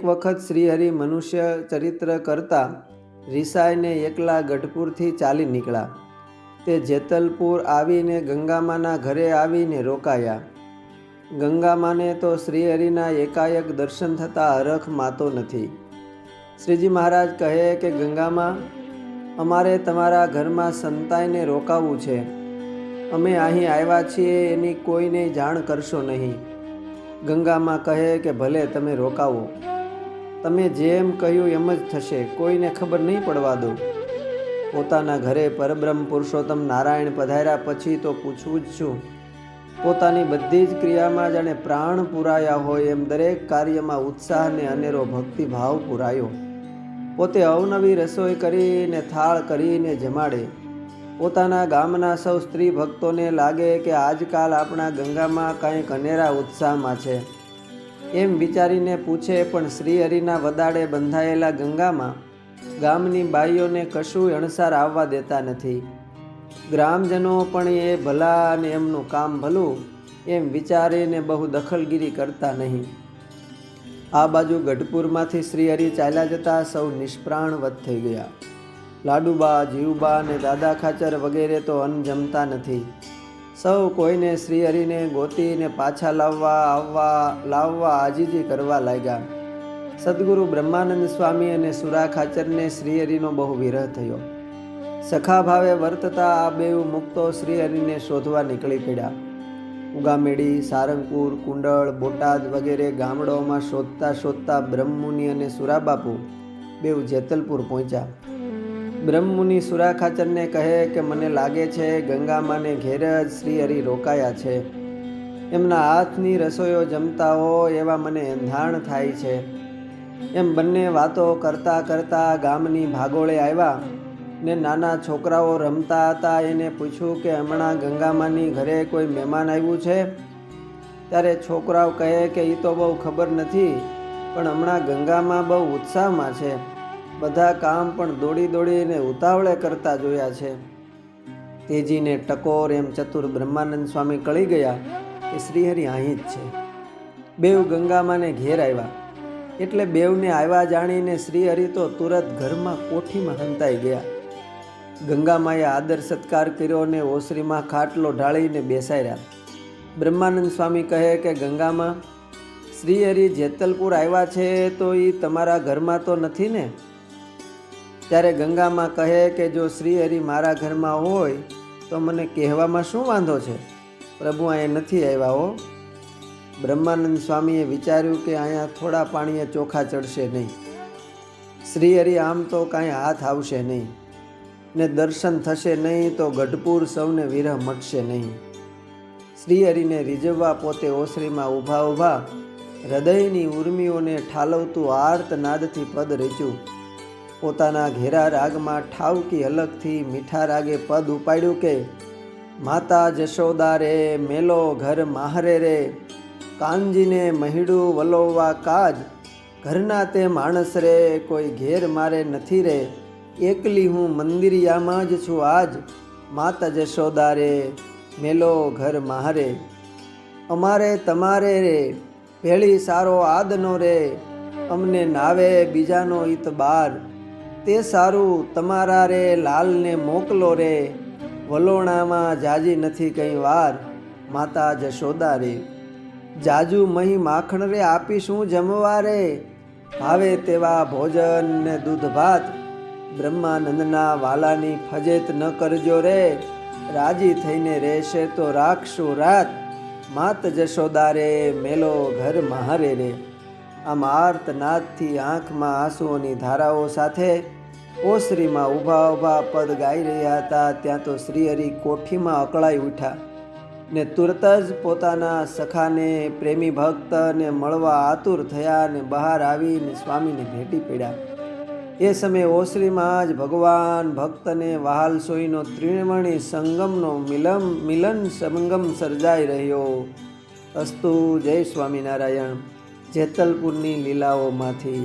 એક વખત શ્રીહરિ મનુષ્ય ચરિત્ર કરતા રિસાઈને એકલા ગઢપુરથી ચાલી નીકળ્યા. તે જેતલપુર આવીને ગંગામાના ઘરે આવીને રોકાયા. ગંગામાને તો શ્રીહરિના એકાએક દર્શન થતાં હરખ માતો નથી. શ્રીજી મહારાજ કહે કે, ગંગામાં, અમારે તમારા ઘરમાં સંતાઈને રોકાવું છે. અમે અહીં આવ્યા છીએ, એની કોઈને જાણ કરશો નહીં. ગંગામાં કહે કે, ભલે, તમે રોકાવો. તમે જેમ કહ્યું એમ જ થશે, કોઈને ખબર નહીં પડવા દો. પોતાના ઘરે પરબ્રહ્મ પુરુષોત્તમ નારાયણ પધાર્યા પછી તો પૂછવું જ છું. પોતાની બધી જ ક્રિયામાં જાણે પ્રાણ પુરાયા હોય એમ દરેક કાર્યમાં ઉત્સાહ ને અનેરો ભક્તિભાવ પુરાયો. પોતે અવનવી રસોઈ કરીને થાળ કરીને જમાડે. પોતાના ગામના સૌ સ્ત્રી ભક્તોને લાગે કે આજકાલ આપણા ગંગામાં કંઈક અનેરા ઉત્સાહમાં છે. એમ વિચારીને પૂછે, પણ શ્રીહરિના વદાડે બંધાયેલા ગંગામાં ગામની બાઈઓને કશું અણસાર આવવા દેતા નથી. ગ્રામજનો પણ એ ભલા અને એમનું કામ ભલું એમ વિચારીને બહુ દખલગીરી કરતા નહીં. આ બાજુ ગઢપુરમાંથી શ્રીહરિ ચાલ્યા જતા સૌ નિષ્પ્રાણવત થઈ ગયા. લાડુબા, જીવબા અને દાદા ખાચર વગેરે તો અન્ન જમતા નથી. સૌ કોઈને શ્રી હરિને ગોતીને પાછા લાવવા, આવવા, લાવવા આજીજી કરવા લાગ્યા. સદગુરુ બ્રહ્માનંદ સ્વામી અને સુરા ખાચરને શ્રીહરિનો બહુ વિરહ થયો. સખા ભાવે વર્તતા આ બેઉ મુક્તો શ્રીહરિને શોધવા નીકળી પડ્યા. ઉગામેડી, સારંગપુર, કુંડળ, બોટાદ વગેરે ગામડાઓમાં શોધતા શોધતા બ્રહ્મમુનિ અને સુરાબાપુ બેઉ જેતલપુર પહોંચ્યા. બ્રહ્મમુનિ સુરાખાચરને કહે કે મને લાગે છે ગંગામાને ઘેર જ શ્રીહરિ રોકાયા છે. એમના હાથની રસોઈઓ જમતા હોય એવા મને એંધાણ થાય છે. એમ બંને વાતો કરતાં કરતાં ગામની ભાગોળે આવ્યા ને નાના છોકરાઓ રમતા હતા. એને પૂછ્યું કે હમણાં ગંગામાની ઘરે કોઈ મહેમાન આવ્યું છે? ત્યારે છોકરાઓ કહે કે એ તો બહુ ખબર નથી, પણ હમણાં ગંગામાં બહુ ઉત્સાહમાં છે. બધા કામ પણ દોડી દોડીને ઉતાવળે કરતા જોયા છે. તેજીને ટકોર એમ ચતુર બ્રહ્માનંદ સ્વામી કળી ગયા કે શ્રીહરિ અહીં જ છે. બેવ ગંગામાને ઘેર આવ્યા. એટલે બેવને આવ્યા જાણીને શ્રીહરિ તો તુરત ઘરમાં કોઠીમાં હંતાઈ ગયા. ગંગામાએ આદર સત્કાર કર્યો અને ઓસરીમાં ખાટલો ઢાળીને બેસાડ્યા. બ્રહ્માનંદ સ્વામી કહે કે, ગંગામાં, શ્રીહરિ જેતલપુર આવ્યા છે તો એ તમારા ઘરમાં તો નથી ને? ત્યારે ગંગામાં કહે કે જો શ્રીહરિ મારા ઘરમાં હોય, તો મને કહેવામાં શું વાંધો છે? પ્રભુ, અહીંયા નથી આવ્યા હો. બ્રહ્માનંદ સ્વામીએ વિચાર્યું કે અહીંયા થોડા પાણીએ ચોખા ચડશે નહીં. શ્રીહરિ આમ તો કાંઈ હાથ આવશે નહીં. ને દર્શન થશે નહીં તો ગઢપુર સૌને વિરહ મટશે નહીં. શ્રીહરિને રીઝવવા પોતે ઓસરીમાં ઊભા ઊભા હૃદયની ઉર્મિઓને ઠાલવતું આર્ત નાદથી પદ રચ્યું. પોતાના ઘેરા રાગમાં ઠાવકી અલગથી મીઠા રાગે પદ ઉપાડ્યું કે, માતા જશોદા રે, મેલો ઘર માહરે રે, કાનજીને મહીડું વલોવા કાજ, ઘરના તે માણસ રે, કોઈ ઘેર મારે નથી રે, એકલી હું મંદિરિયામાં જ છું આજ, માતા જશોદા રે, મેલો ઘર માહરે, અમારે તમારે રે, ભેળી સારો આદનો રે, અમને નાવે બીજાનો ઈતબાર તે સારું તમારા રે, લાલને મોકલો રે. વલોણામાં જાજી નથી કંઈ વાર. માતા જશોદા રે, જાજુ મહી માખણ રે આપીશું જમવા રે? ભાવે તેવા ભોજન ને દૂધ ભાત. બ્રહ્માનંદના વાલાની ફજેત ન કરજો રે. રાજી થઈને રહેશે તો રાખશું રાત. માત જશોદા રે, મેલો ઘર મહારે રે. આમ આર્તનાદથી આંખમાં આંસુઓની ધારાઓ સાથે ઓસરીમાં ઊભા ઊભા પદ ગાઈ રહ્યા હતા, ત્યાં તો શ્રીહરિ કોઠીમાં અકળાઈ ઉઠ્યા ને તુરત જ પોતાના સખાને, પ્રેમી ભક્તને મળવા આતુર થયા ને બહાર આવીને સ્વામીને ભેટી પડ્યા. એ સમયે ઓસરીમાં જ ભગવાન ભક્તને વહાલ સોઈનો ત્રિવેણી સંગમનો મિલમ, મિલન સંગમ સર્જાઈ રહ્યો. અસ્તુ જય સ્વામિનારાયણ. જેતલપુરની લીલાઓમાંથી